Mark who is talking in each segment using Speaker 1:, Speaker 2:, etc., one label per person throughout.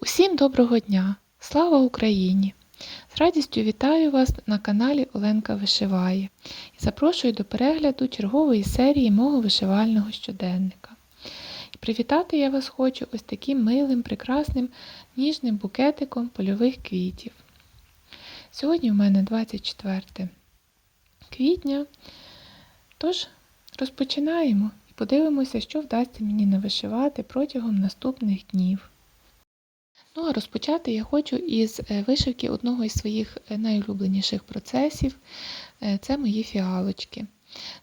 Speaker 1: Усім доброго дня! Слава Україні! З радістю вітаю вас на каналі Оленка Вишиває і запрошую до перегляду чергової серії мого вишивального щоденника. І привітати я вас хочу ось таким милим, прекрасним, ніжним букетиком польових квітів. Сьогодні в мене 24 квітня, тож розпочинаємо і подивимося, що вдасться мені навишивати протягом наступних днів. Ну, а розпочати я хочу із е, вишивки одного із своїх е, найулюбленіших процесів Е, це мої фіалочки.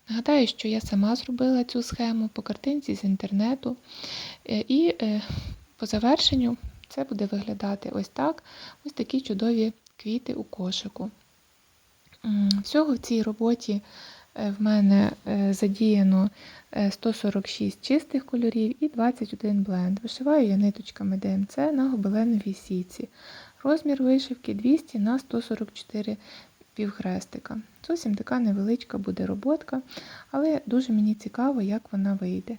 Speaker 1: Нагадаю, що я сама зробила цю схему по картинці з інтернету, і по завершенню це буде виглядати ось так: ось такі чудові квіти у кошику. Всього в цій роботі е, в мене е, задіяно е, 146 чистих кольорів і 21 бленд. Вишиваю я ниточками ДМЦ на гобеленовій сітці. Розмір вишивки 200 на 144 півхрестика. Зовсім така невеличка буде роботка, але дуже мені цікаво, як вона вийде.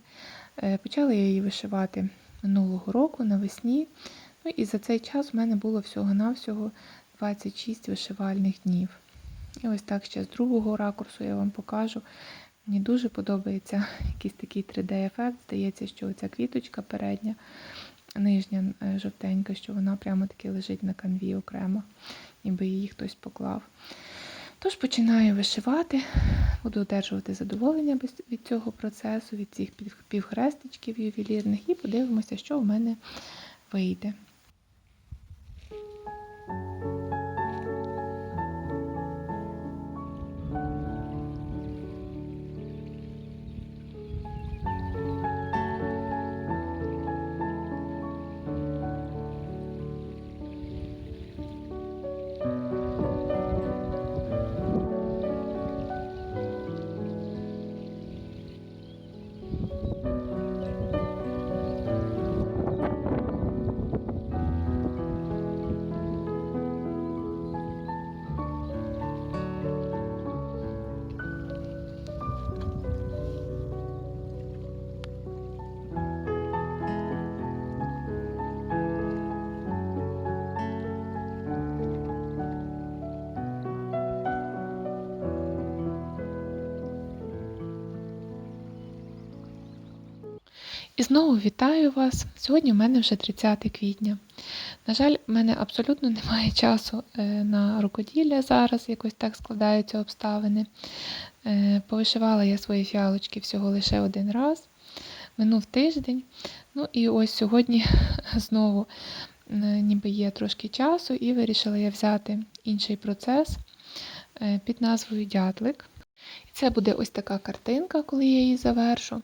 Speaker 1: Е, Почала я її вишивати минулого року навесні. Ну і за цей час в мене було всього-навсього 26 вишивальних днів. І ось так ще з другого ракурсу я вам покажу. Мені дуже подобається якийсь такий 3D-ефект. Здається, що ця квіточка передня, нижня е, жовтенька, що вона прямо таки лежить на канві окремо, ніби її хтось поклав. Тож починаю вишивати, буду одержувати задоволення від цього процесу, від цих пів- півхрестичків ювелірних, і подивимося, що в мене вийде. І знову вітаю вас. Сьогодні в мене вже 30 квітня. На жаль, в мене абсолютно немає часу е, на рукоділля зараз, якось так складаються обставини. Е, Повишивала я свої фіалочки всього лише один раз. Минув тиждень. Ну і ось сьогодні знову ніби є трошки часу, і вирішила я взяти інший процес е, під назвою Дятлик. І це буде ось така картинка, коли я її завершу.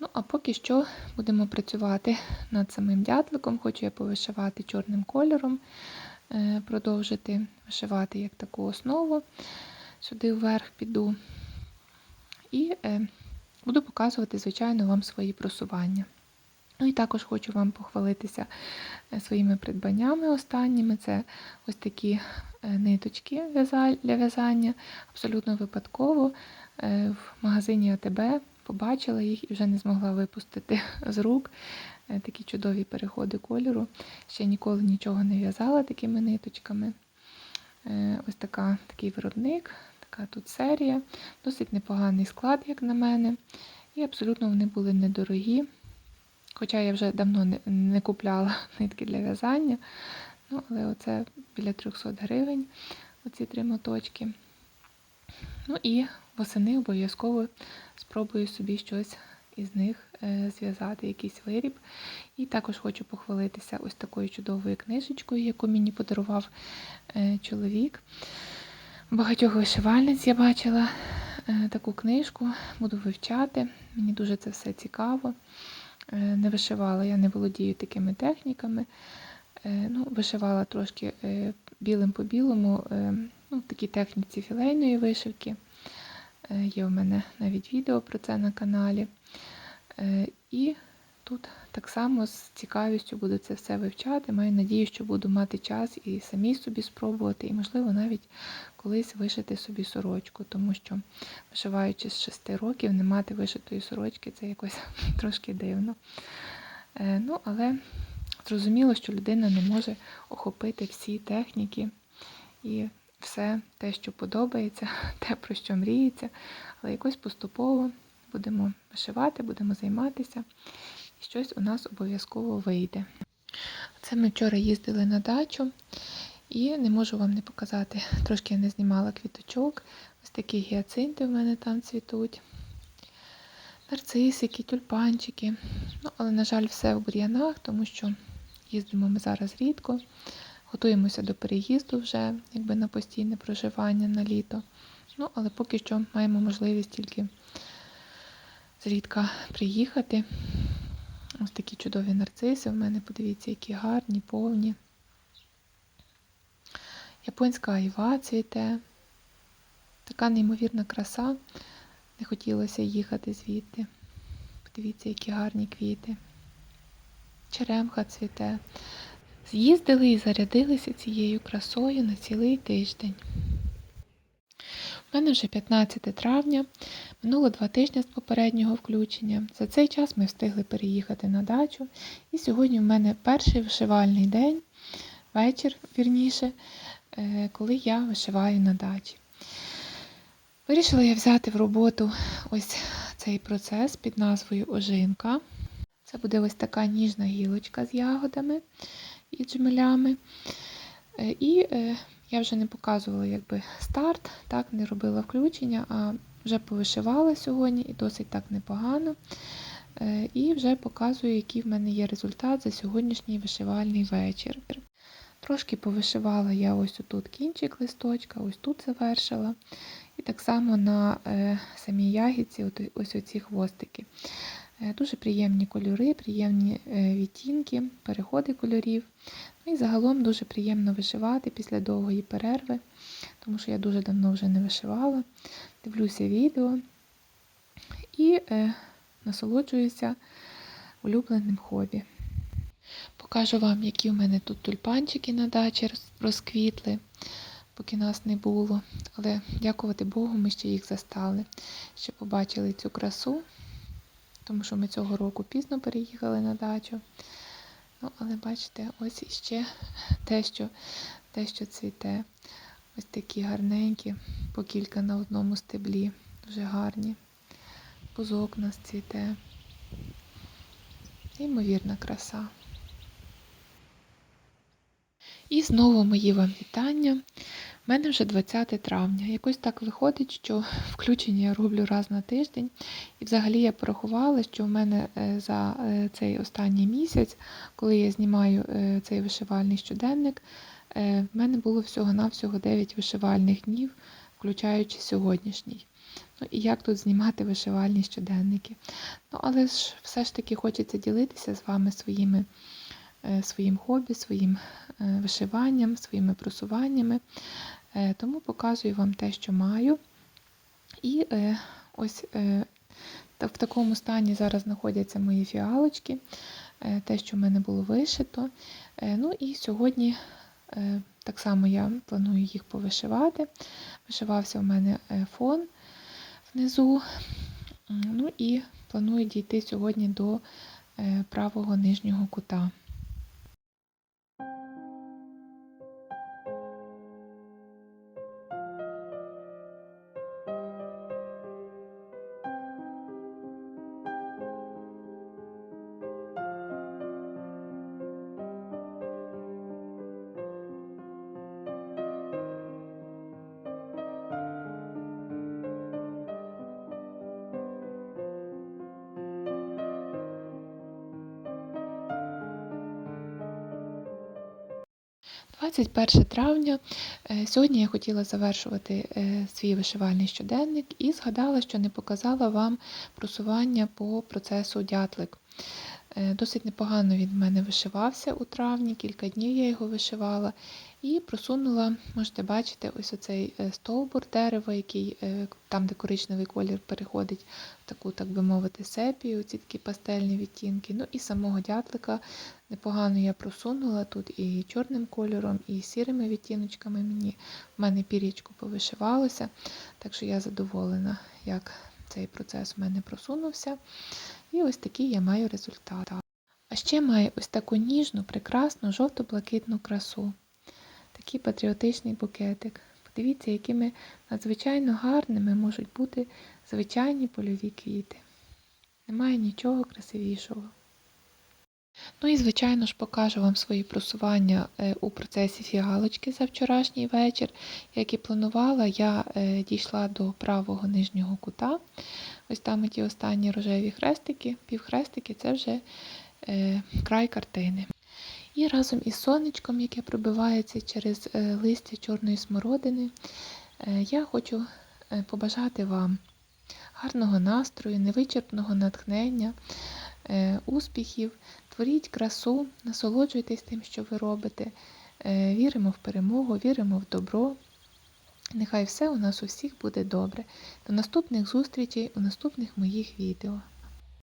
Speaker 1: Ну, а поки що будемо працювати над самим дятликом. Хочу я повишивати чорним кольором, е, продовжити вишивати як таку основу. Сюди вверх піду. І е, буду показувати, звичайно, вам свої просування. Ну і також хочу вам похвалитися е, своїми придбаннями останніми. Це ось такі ниточки для в'язання, абсолютно випадково. В магазині АТБ побачила їх і вже не змогла випустити з рук. Е, Такі чудові переходи кольору. Ще ніколи нічого не в'язала такими ниточками. Е, Ось така, такий виробник, така тут серія. Досить непоганий склад, як на мене. І абсолютно вони були недорогі. Хоча я вже давно не, не купляла нитки для в'язання. Ну, але оце біля 300 гривень, оці три моточки. Ну і восени обов'язково спробую собі щось із них е, зв'язати, якийсь виріб. І також хочу похвалитися ось такою чудовою книжечкою, яку мені подарував е, чоловік. Багатьох вишивальниць я бачила е, таку книжку, буду вивчати. Мені дуже це все цікаво. Не вишивала, я не володію такими техніками. Ну, вишивала трошки білим по білому, ну, в такій техніці філейної вишивки. Е, Є у мене навіть відео про це на каналі. Е, І тут так само з цікавістю буду це все вивчати. Маю надію, що буду мати час і самій собі спробувати, і, можливо, навіть колись вишити собі сорочку, тому що вишиваючи з 6 років, не мати вишитої сорочки це якось трошки дивно. Е, Ну, але зрозуміло, що людина не може охопити всі техніки і все те, що подобається, те, про що мріється, але якось поступово будемо вишивати, будемо займатися, і щось у нас обов'язково вийде. Це ми вчора їздили на дачу, і не можу вам не показати, трошки я не знімала квіточок. Ось такі гіацинти в мене там цвітуть. Нарцисики, тюльпанчики. Ну, але, на жаль, все в бур'янах, тому що їздимо ми зараз рідко. Готуємося до переїзду вже якби на постійне проживання на літо. Ну, але поки що маємо можливість тільки зрідка приїхати. Ось такі чудові нарциси. В мене, подивіться, які гарні, повні. Японська айва цвіте. Така неймовірна краса. Не хотілося їхати звідти. Подивіться, які гарні квіти. Черемха цвіте. З'їздили і зарядилися цією красою на цілий тиждень. У мене вже 15 травня, минуло два тижні з попереднього включення. За цей час ми встигли переїхати на дачу. І сьогодні в мене перший вишивальний день, вечір, вірніше, е, коли я вишиваю на дачі. Вирішила я взяти в роботу ось цей процес під назвою Ожинка. Це буде ось така ніжна гілочка з ягодами і джмелями. Е, І е, я вже не показувала якби старт, так, не робила включення, а вже повишивала сьогодні і досить так непогано. Е, І вже показую, який в мене є результат за сьогоднішній вишивальний вечір. Трошки повишивала я ось тут кінчик листочка, ось тут завершила. І так само на самій ягідці ось оці хвостики. Е, Дуже приємні кольори, приємні е, відтінки, переходи кольорів. Ну і загалом дуже приємно вишивати після довгої перерви, тому що я дуже давно вже не вишивала. Дивлюся відео і е, насолоджуюся улюбленим хобі. Покажу вам, які у мене тут тюльпанчики на дачі розквітли, поки нас не було. Але дякувати Богу, ми ще їх застали, ще побачили цю красу, тому що ми цього року пізно переїхали на дачу. Ну, але бачите, ось іще те, що, те, що цвіте. Ось такі гарненькі, по кілька на одному стеблі. Дуже гарні. Бузок у нас цвіте. Неймовірна краса. І знову мої вам вітання. У мене вже 20 травня. Якось так виходить, що включення я роблю раз на тиждень. І взагалі я порахувала, що в мене е, за е, цей останній місяць, коли я знімаю е, цей вишивальний щоденник, в мене було всього-навсього 9 вишивальних днів, включаючи сьогоднішній. Ну і як тут знімати вишивальні щоденники? Ну, але ж все ж таки хочеться ділитися з вами своїми, своїм хобі, своїм е, вишиванням, своїми просуваннями. Е, Тому показую вам те, що маю. І е, ось е, в такому стані зараз знаходяться мої фіалочки, е, те, що в мене було вишито. Е, Ну і сьогодні е, так само я планую їх повишивати. Вишивався у мене е, фон внизу. Ну і планую дійти сьогодні до е, правого нижнього кута. – 21 травня. Е, Сьогодні я хотіла завершувати е, свій вишивальний щоденник і згадала, що не показала вам просування по процесу дятлик. Е, Досить непогано він в мене вишивався у травні, кілька днів я його вишивала. І просунула, можете бачити, ось оцей е, стовбур дерева, який е, там, де коричневий колір переходить в таку, так би мовити, сепію, ці такі пастельні відтінки. Ну і самого дятлика непогано я просунула тут і чорним кольором, і сірими відтіночками. Мені в мене пір'ячко повишивалося, так що я задоволена, як цей процес в мене просунувся. І ось такий я маю результат. А ще має ось таку ніжну, прекрасну жовто-блакитну красу. Такий патріотичний букетик. Подивіться, якими надзвичайно гарними можуть бути звичайні польові квіти. Немає нічого красивішого. Ну і, звичайно ж, покажу вам свої просування е, у процесі фіалочки за вчорашній вечір. Як і планувала, я е, дійшла до правого нижнього кута. Ось там ті останні рожеві хрестики, півхрестики це вже е, край картини. І разом із сонечком, яке пробивається через листя чорної смородини, я хочу побажати вам гарного настрою, невичерпного натхнення, успіхів, творіть красу, насолоджуйтесь тим, що ви робите. Е, Віримо в перемогу, віримо в добро. Нехай все у нас у всіх буде добре. До наступних зустрічей у наступних моїх відео.